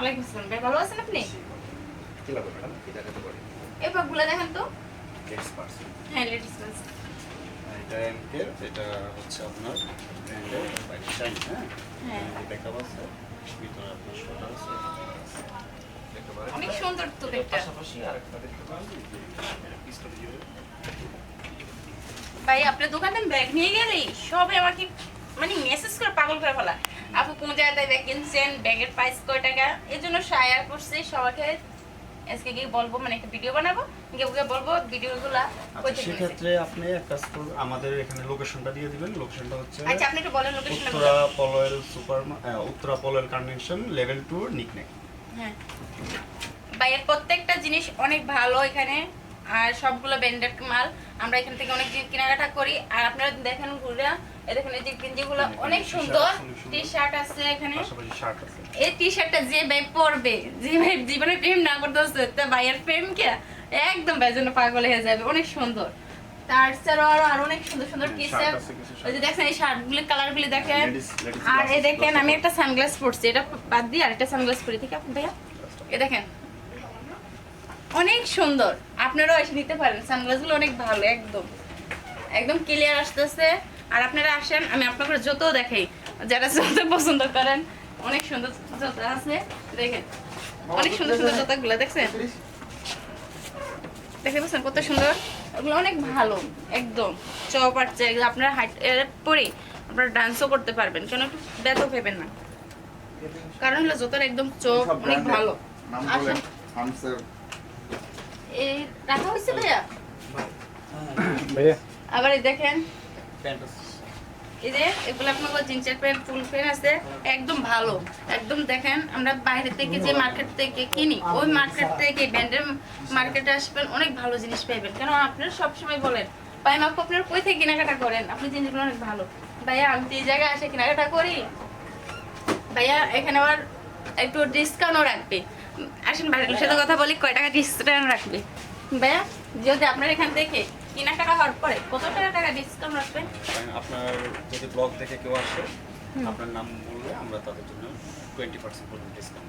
ওয়ালাইকুম আসসালাম। ভাই ভালো আছেন আপনি? কি লাগবে ম্যাডাম? কি দেখাতে পারি? এই দেখেন তো। হ্যাঁ ড্রেস এটা এমকের এটা হচ্ছে আপনার ব্র্যান্ডের বাইক শাইন হ্যাঁ? হ্যাঁ। ভিতরে আপনার শোটা আছে। অনেক সুন্দর তো এটার পাশাপাশি আরেকটা দেখতে পিস্তল দিয়ে। ভাই আপনার দোকানে ব্যাগ নিয়ে গেলেই সবে আমাকে মানে মেসেজ করে পাগল করে ফেলা আপু কোন জায়গায় ব্যাগ কিনছেন? ব্যাগের প্রাইস কয় টাকা? এই জন্য শেয়ার করছি সবাইকে। আজকে গিয়ে বলব মানে একটা ভিডিও বানাবো। গিয়ে ওকে বলব ভিডিওগুলা আচ্ছা সেক্ষেত্রে আপনি এক কাজ করুন আমাদের এখানে লোকেশনটা দিয়ে দিবেন। লোকেশনটা হচ্ছে আচ্ছা আপনি একটু বলেন লোকেশনটা Uttara Polwel super Uttara Polwel convention level two নিকনেক হ্যাঁ। ভাইয়ের প্রত্যেকটা জিনিস অনেক ভালো এখানে। আর সবগুলো ব্র্যান্ডেড মাল আমরা এখান থেকে অনেক জিনিস কেনাকাটা করি। আর আপনারা দেখেন ঘুরে দেখেন এই যে গেঞ্জিগুলো হ্যাঁ, অনেক সুন্দর। টি শার্ট আছে এখানে। এই টি শার্টটা যে ভাই পরবে যে ভাই জীবনে প্রেম না করতেছে তা ভাইয়ের প্রেম কে? একদম ভাইয়ের জন্য পাগল হয়ে যাবে অনেক সুন্দর। তার ছাড়াও আরও আরও অনেক সুন্দর সুন্দর টি শার্ট। ওই যে দেখেন এই শার্টগুলো কালারগুলি দেখেন। আর এই দেখেন আমি একটা সানগ্লাস পরছি এটা বাদ দিয়ে আরেকটা সানগ্লাস পরি ঠিক আছে ভাইয়া? এ দেখেন অনেক সুন্দর। আপনারাও এসে নিতে পারেন। সানগ্লাসগুলো অনেক ভালো একদম। একদম ক্লিয়ার আসতেছে। আর আপনারা আসেন আমি আপনাকে যত দেখাই। যারা যত পছন্দ করেন অনেক সুন্দর জুতা আছে। দেখেন অনেক সুন্দর সুন্দর জুতাগুলো দেখছেন? দেখতে পাচ্ছেন কত সুন্দর? ওগুলো অনেক ভালো একদম। চপ আসছে এগুলো আপনারা হাইট পরে আপনারা ডান্সও করতে পারবেন। কেন একটু ব্যথা পেবেন না। কারণ হলো জুতোর একদম চোখ অনেক ভালো। আসেন। এই রাখা হয়েছে ভাইয়া? ভাইয়া। আবার এই দেখেন। এই যে এগুলো আপনার জিন্সের প্যান্ট ফুল প্যান্ট আছে। একদম ভালো। একদম দেখেন আমরা বাইরে থেকে যে মার্কেট থেকে কিনি ওই মার্কেট থেকে ব্র্যান্ডের মার্কেটে আসবেন অনেক ভালো জিনিস পাইবেন। কেন আপনারা সবসময় বলেন আপু আপনার কই থেকে কেনাকাটা করেন? আপনি জিনিসগুলো অনেক ভালো। ভাইয়া আমি তো এই জায়গায় আসে কেনাকাটা করি। ভাইয়া এখানে আবার একটু ডিসকাউন্টও রাখবে। আসেন বাইরের সাথে কথা বলি কয় টাকা ডিসকাউন্ট রাখবে? ভাইয়া যদি আপনার এখান থেকে কেনাকাটা হওয়ার পরে কত টাকা টাকা ডিসকাউন্ট রাখবেন? আপনার যদি ব্লগ দেখে কেউ আসে আপনার নাম বললে আমরা তাদের জন্য টোয়েন্টি পার্সেন্ট পর্যন্ত ডিসকাউন্ট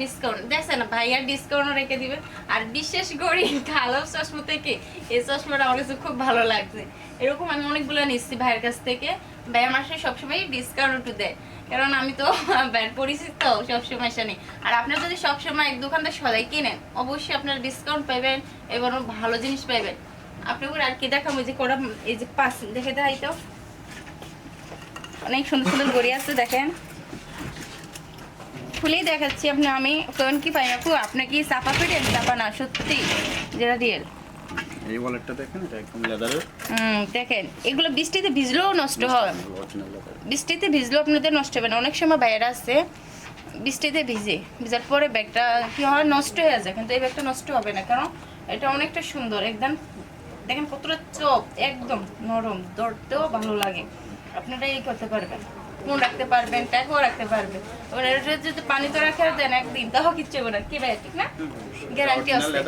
ডিসকাউন্ট দেখছেন ভাইয়ার ডিসকাউন্ট রেখে দিবে। আর বিশেষ করে কালো চশমা থেকে এই চশমাটা আমার কাছে খুব ভালো লাগছে। এরকম আমি অনেকগুলো নিচ্ছি ভাইয়ের কাছ থেকে। ভাইয়ের মাসে সবসময় ডিসকাউন্ট একটু দেয়। কারণ আমি তো ব্যাট পরিচিত তো সবসময় জানি আর আপনারা যদি সবসময় এক দোকানদার সদাই কিনেন, অবশ্যই আপনারা ডিসকাউন্ট পাবেন এবং ভালো জিনিস পাবেন আপনি ওর আর কি দেখাবো? যে করা এই যে পাস দেখে দেয় তো। অনেক সুন্দর সুন্দর গড়ি আছে, দেখেন। খুলেই দেখাচ্ছি আপনি আমি। কেমন কি পাই আপু আপনার কি চাপা পেটেন, চাপা না, সত্যি। যেটা রিয়েল এই ওয়ালেটটা দেখেন এটা একদম লেদারের হুম দেখেন এগুলো বৃষ্টিতে ভিজলেও নষ্ট হয়। বৃষ্টিতে ভিজলেও আপনাদের নষ্ট হবে না। অনেক সময় বাইরে আছে বৃষ্টিতে ভিজে। ভিজার পরে ব্যাগটা কি হয় নষ্ট হয়ে যায় কিন্তু এই ব্যাগটা নষ্ট হবে না কারণ এটা অনেকটা সুন্দর। একদম দেখেন কতটা চপ একদম নরম। ধরতেও ভালো লাগে। আপনারা এই করতে পারবেন। মন রাখতে পারবেন ট্যাগও রাখতে পারবেন। এবার এটা যদি পানিতে রাখে দেন একদিন তাও কিচ্ছু হবে না। কি ভাই ঠিক না? গ্যারান্টি আছে।